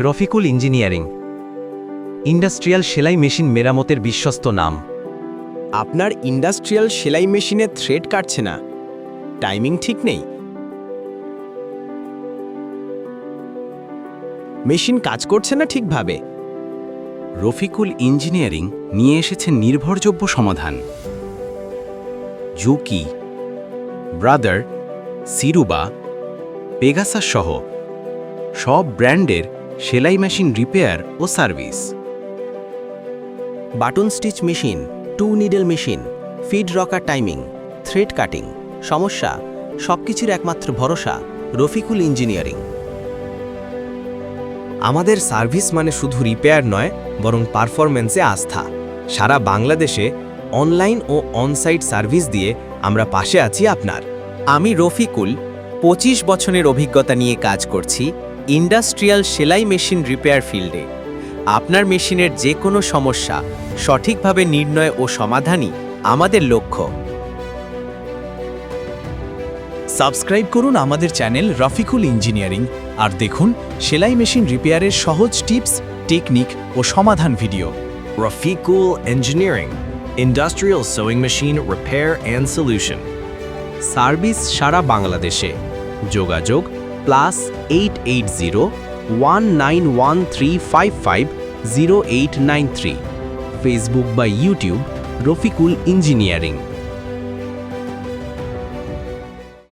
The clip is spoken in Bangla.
রফিকুল ইঞ্জিনিয়ারিং। ইন্ডাস্ট্রিয়াল সেলাই মেশিন মেরামতের বিশ্বস্ত নাম। আপনার ইন্ডাস্ট্রিয়াল সেলাই মেশিনে থ্রেড কাটছে না। টাইমিং ঠিক নেই। মেশিন কাজ করছে না ঠিকভাবে। রফিকুল ইঞ্জিনিয়ারিং নিয়ে এসেছে নির্ভরযোগ্য সমাধান। জুকি ব্রাদার সিরুবা পেগাসাস সহ সব ব্র্যান্ডের সেলাই মেশিন রিপেয়ার ও service. Button stitch machine, two needle machine, feed rocker timing, thread cutting, সমস্যা, সবকিছুর একমাত্র ভরসা, রফিকুল ইঞ্জিনিয়ারিং। আমাদের সার্ভিস মানে শুধু রিপেয়ার নয়, বরং পারফরমেন্সে আস্থা। সারা বাংলাদেশে অনলাইন ও অনসাইট সার্ভিস দিয়ে আমরা পাশে আছি আপনার। আমি রফিকুল, পঁচিশ বছরের অভিজ্ঞতা নিয়ে কাজ করছি ইন্ডাস্ট্রিয়াল সেলাই মেশিন রিপেয়ার ফিল্ডে। আপনার মেশিনের যে কোনো সমস্যা সঠিকভাবে নির্ণয় ও সমাধানই আমাদের লক্ষ্য। সাবস্ক্রাইব করুন আমাদের চ্যানেল রফিকুল ইঞ্জিনিয়ারিং আর দেখুন সেলাই মেশিন রিপেয়ারের সহজ টিপস টেকনিক ও সমাধান video. Rafiqul Engineering, Industrial Sewing Machine Repair and solution service সারা বাংলাদেশে। যোগাযোগ plus eight eight zero one nine one three five five zero eight nine three Facebook বা ইউটিউব রফিকুল ইঞ্জিনিয়ারিং